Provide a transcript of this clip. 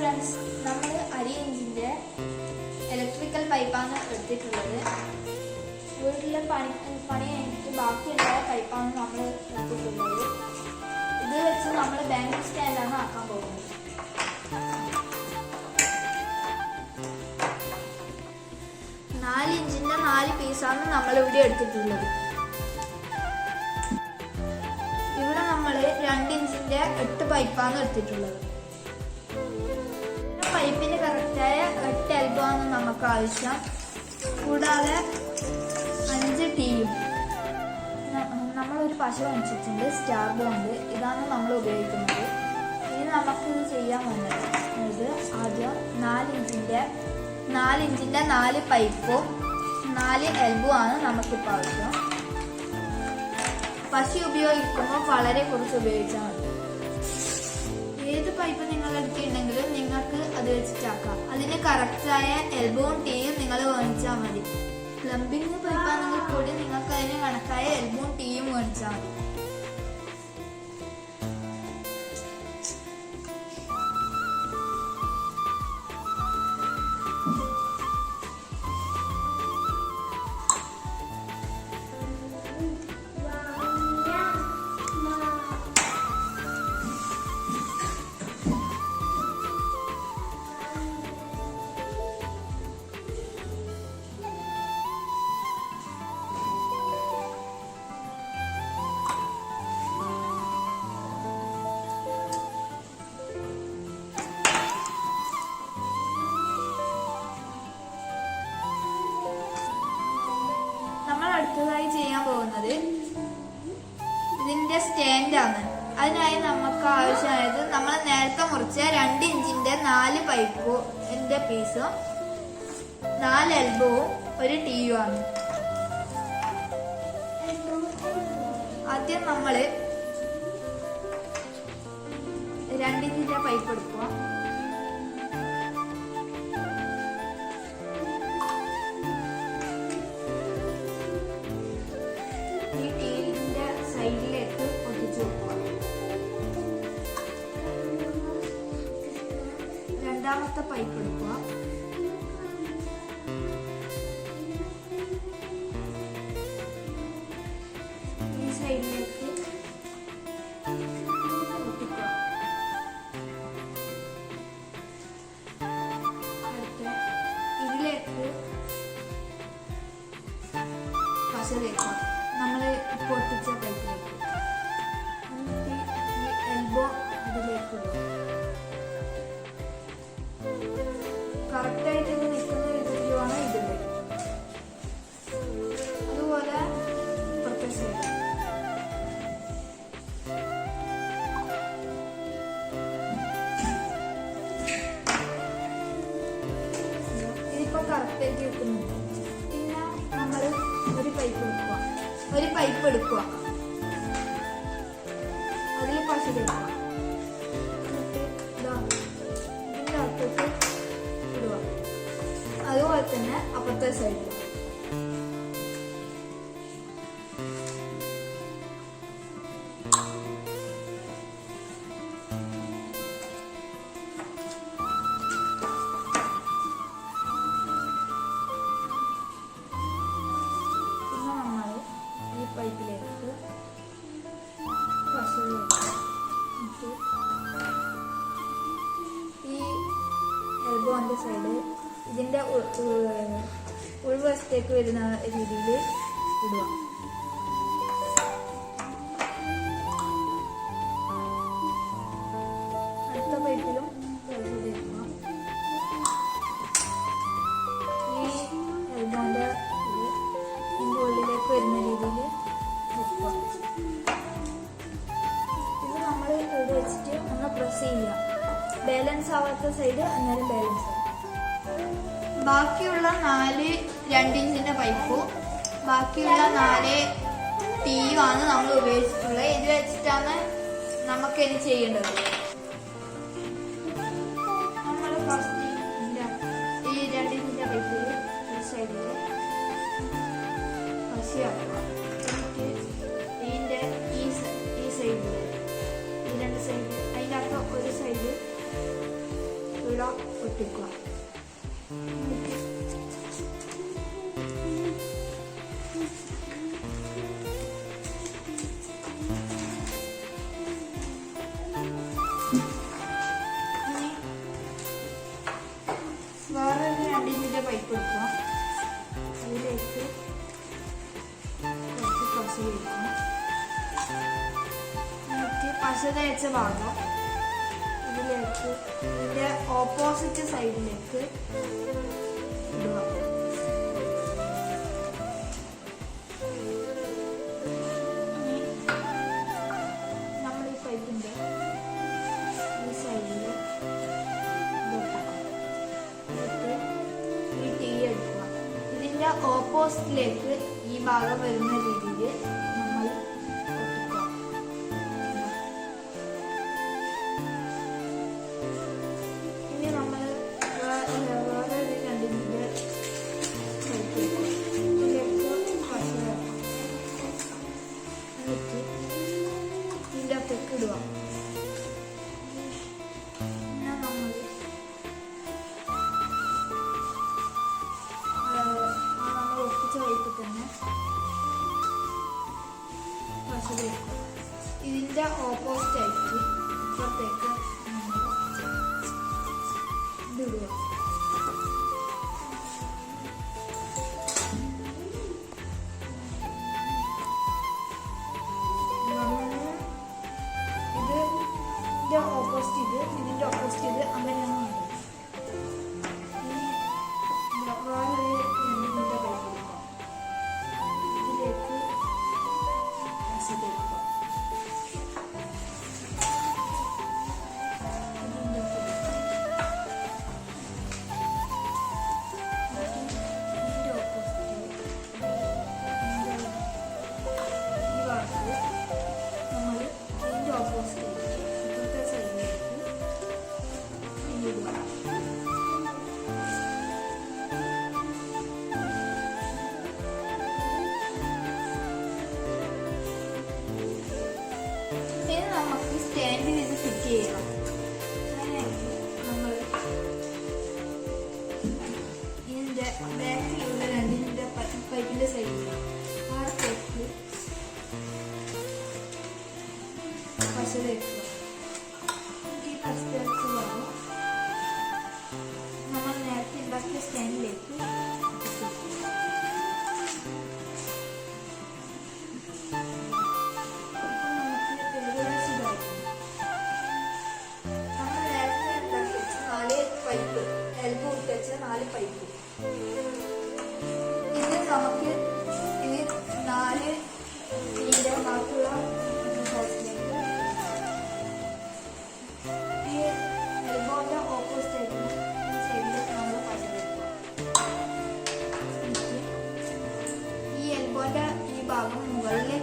Friends നമ്മൾ അരി എഞ്ചിന്റെ ഇലക്ട്രിക്കൽ പൈപ്പാണ് എടുത്തിട്ടുള്ളത്. വീട്ടിലെ പണി പണി കഴിഞ്ഞിട്ട് ബാക്കിയുള്ള പൈപ്പാണ് നമ്മൾ എടുത്തിട്ടുള്ളത്. ഇത് വെച്ച് നമ്മൾ ബാങ്ക് സ്റ്റാൻഡാണ് ആക്കാൻ പോകുന്നത്. നാല് ഇഞ്ചിന്റെ നാല് പീസാണ് നമ്മൾ ഇവിടെ എടുത്തിട്ടുള്ളത്. ഇവിടെ നമ്മൾ രണ്ട് ഇഞ്ചിന്റെ എട്ട് പൈപ്പാണ് എടുത്തിട്ടുള്ളത്. പൈപ്പിന് കറക്റ്റായ എട്ട് എൽബോ ആണ് നമുക്ക് ആവശ്യം കൂടാതെ അഞ്ച് ടീയും നമ്മളൊരു പശ വാങ്ങിച്ചിട്ടുണ്ട് സ്റ്റാർ ബോണ്ട് ഇതാണ് നമ്മൾ ഉപയോഗിക്കുന്നത്. ഇനി നമുക്ക് ഇത് ചെയ്യാൻ വന്നത് ഇത് ആദ്യം നാലിഞ്ചിന്റെ നാലിഞ്ചിന്റെ നാല് പൈപ്പും നാല് എൽബോ ആണ് നമുക്കിപ്പോൾ ആവശ്യം. പശ ഉപയോഗിക്കുമ്പോൾ വളരെ കുറച്ച് ഉപയോഗിച്ചാൽ മതി. ഏത് പൈപ്പ് നിങ്ങൾ നിങ്ങൾക്ക് വെച്ചിട്ടാക്കാം. അതിന് കറക്റ്റായ എൽബോവും ടീയും നിങ്ങൾ മേടിച്ചാൽ മതി. പ്ലംബിംഗ് പൈപ്പാണെങ്കിൽ കൂടി നിങ്ങൾക്ക് അതിന് കണക്കായ എൽബോവും ടീയും മേടിച്ചാൽ മതി. അടുത്തതായി ചെയ്യാൻ പോകുന്നത് ഇതിന്റെ സ്റ്റാൻഡാണ് അതിനായി നമുക്ക് ആവശ്യമായത് നമ്മൾ നേരത്തെ മുറിച്ച രണ്ട് ഇഞ്ചിന്റെ നാല് പൈപ്പിന്റെ പീസും നാല് എൽബോവും ഒരു ടീയും ആണ്. ആദ്യം നമ്മൾ രണ്ടിഞ്ചിന്റെ പൈപ്പ് എടുക്കുക ഈ ടീലിന്റെ സൈഡിലേക്ക് ഒട്ടിച്ചു വെക്കുക. രണ്ടാമത്തെ പൈപ്പ് എടുക്കുക. കറക്റ്റായിട്ട് വെക്കുന്നുണ്ട്. പിന്നെ നമ്മൾ ഒരു പൈപ്പ് എടുക്കുക. ഒരു പൈപ്പ് എടുക്കുക. അതിൽ പശു അകത്തോട്ട് അതുപോലെ തന്നെ അപ്പുറത്തെ സൈഡിൽ പൈപ്പിലേക്ക് ഈ എൽബോന്റെ സൈഡ് ഉ- ഉൾവശത്തേക്ക് വരുന്ന രീതിയിൽ ഇടുക. ബാലൻസ് ആവാത്ത സൈഡ് അന്നേരം ബാലൻസ് ആവും. ബാക്കിയുള്ള നാല് രണ്ടിഞ്ചിന്റെ പൈപ്പും ബാക്കിയുള്ള നാല് ടീയുമാണ് നമ്മൾ ഉപയോഗിച്ചിട്ടുള്ളത്. ഇത് വെച്ചിട്ടാണ് നമുക്ക് ഇനി ചെയ്യേണ്ടത്. തേച്ച് എന്നിട്ട് പശ തേച്ച ഭാഗം ഇതിലേക്ക് ഇതിന്റെ ഓപ്പോസിറ്റ് സൈഡിലേക്ക് ഓപ്പോസിറ്റിലേക്ക് ഈ ഭാഗം വരുന്ന 风。Kamu.